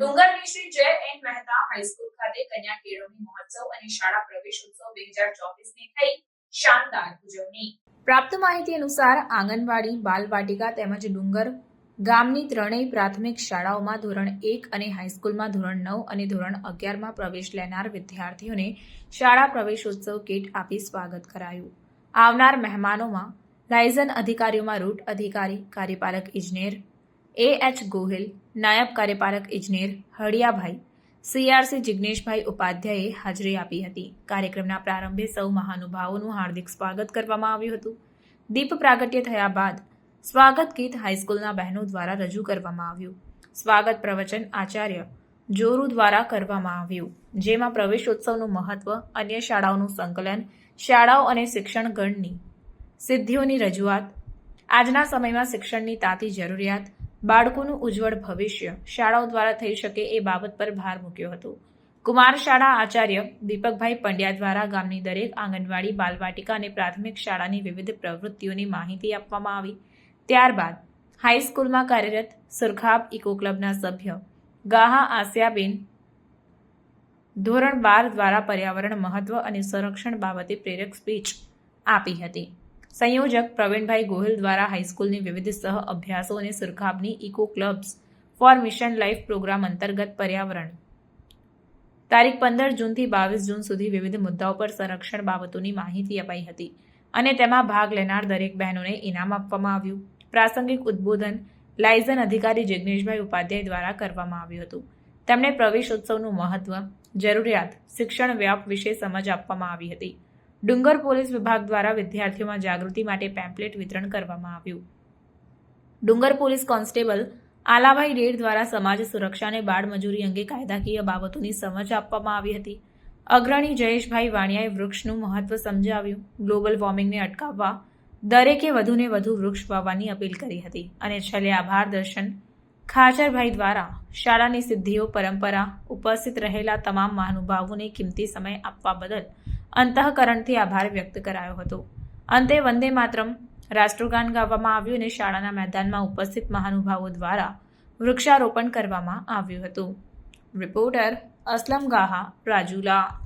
ડુંગરની શ્રી જય N Mehta high school ખાતે કન્યા કેળવણી મહોત્સવ અને શાળા પ્રવેશોત્સવ બે હજાર ચોવીસની થઈ. શાનદાર ઉજવણી. પ્રાપ્ત માહિતી અનુસાર આંગણવાડી બાલવાટિકા તેમજ ડુંગર ગામની ત્રણેય પ્રાથમિક શાળાઓમાં ધોરણ એક અને હાઈસ્કૂલમાં ધોરણ નવ અને ધોરણ અગિયારમાં પ્રવેશ લેનાર વિદ્યાર્થીઓને શાળા પ્રવેશોત્સવ કીટ આપી સ્વાગત કરાયું. આવનાર મહેમાનોમાં લાયઝન અધિકારીઓમાં રૂટ અધિકારી, કાર્યપાલક, ઇજનેર એ એચ ગોહિલ, નાયબ કાર્યપાલક ઇજનેર હળિયાભાઈ, સીઆરસી જિગ્નેશભાઈ ઉપાધ્યાયે હાજરી આપી હતી. કાર્યક્રમના પ્રારંભે સૌ મહાનુભાવોનું હાર્દિક સ્વાગત કરવામાં આવ્યું હતું. દીપ પ્રાગટ્ય થયા બાદ સ્વાગત ગીત હાઈસ્કૂલના બહેનો દ્વારા રજૂ કરવામાં આવ્યું. સ્વાગત પ્રવચન આચાર્ય જોરુ દ્વારા કરવામાં આવ્યું, જેમાં પ્રવેશોત્સવનું મહત્વ, અન્ય શાળાઓનું સંકલન, શાળાઓ અને શિક્ષણ ગણની સિદ્ધિઓની રજૂઆત, આજના સમયમાં શિક્ષણની તાતી જરૂરિયાત બાળકોનું ઉજ્જવળ ભવિષ્ય. શાળાઓ દ્વારા થઈ શકે એ બાબત પર ભાર મૂક્યો હતો. કુમાર શાળા આચાર્ય દીપકભાઈ પંડ્યા દ્વારા ગામની દરેક આંગણવાડી, બાલવાટિકા અને પ્રાથમિક શાળાની વિવિધ પ્રવૃત્તિઓની માહિતી આપવામાં આવી. ત્યારબાદ હાઈસ્કૂલમાં કાર્યરત સુરખાબ ઇકો ક્લબના સભ્ય ગાહા આસિયાબેન ધોરણ બાર દ્વારા પર્યાવરણ મહત્વ અને સંરક્ષણ બાબતે પ્રેરક સ્પીચ આપી હતી. સંયોજક પ્રવીણભાઈ ગોહિલ દ્વારા હાઈસ્કૂલની વિવિધ સહ અભ્યાસો અને સુરખાબની eco clubs for mission life programme અંતર્ગત પર્યાવરણ. તારીખ પંદર જૂનથી બાવીસ જૂન સુધી વિવિધ મુદ્દાઓ પર સંરક્ષણ બાબતોની માહિતી અપાઈ હતી અને તેમાં ભાગ લેનાર દરેક બહેનોને ઇનામ આપવામાં આવ્યું. પ્રાસંગિક ઉદ્બોધન લાયઝન અધિકારી જિગ્નેશભાઈ ઉપાધ્યાય દ્વારા કરવામાં આવ્યું હતું. તેમણે પ્રવેશ ઉત્સવનું મહત્વ, જરૂરિયાત, શિક્ષણ વ્યાપ વિશે સમજ આપવામાં આવી હતી. ડુંગર પોલીસ વિભાગ દ્વારા વિદ્યાર્થીઓમાં જાગૃતિ માટે પેમ્પલેટ વિતરણ કરવામાં આવ્યું. ડુંગર પોલીસ કોન્સ્ટેબલ આલાભાઈ ડેર દ્વારા સમાજ સુરક્ષાને બાળમજૂરી અંગે કાયદાકીય બાબતોની સમજ આપવામાં આવી હતી. અગ્રણી જયેશભાઈ વાણિયાએ વૃક્ષનું મહત્વ સમજાવ્યું. ગ્લોબલ વોર્મિંગને અટકાવવા દરેકે વધુને વધુ વૃક્ષ વાવવાની અપીલ કરી હતી અને છેલ્લે આભાર દર્શન ખાચરભાઈ દ્વારા શાળાની સિદ્ધિઓ, પરંપરા, ઉપસ્થિત રહેલા તમામ મહાનુભાવોને કિંમતી સમય આપવા બદલ અંતઃકરણથી આભાર વ્યક્ત કરાયો હતો. અંતે વંદે માતરમ. રાષ્ટ્રગાન ગાવામાં આવ્યું અને શાળાના મેદાનમાં ઉપસ્થિત મહાનુભાવો દ્વારા વૃક્ષારોપણ કરવામાં આવ્યું હતું. રિપોર્ટર અસલમ ગાહા, રાજુલા.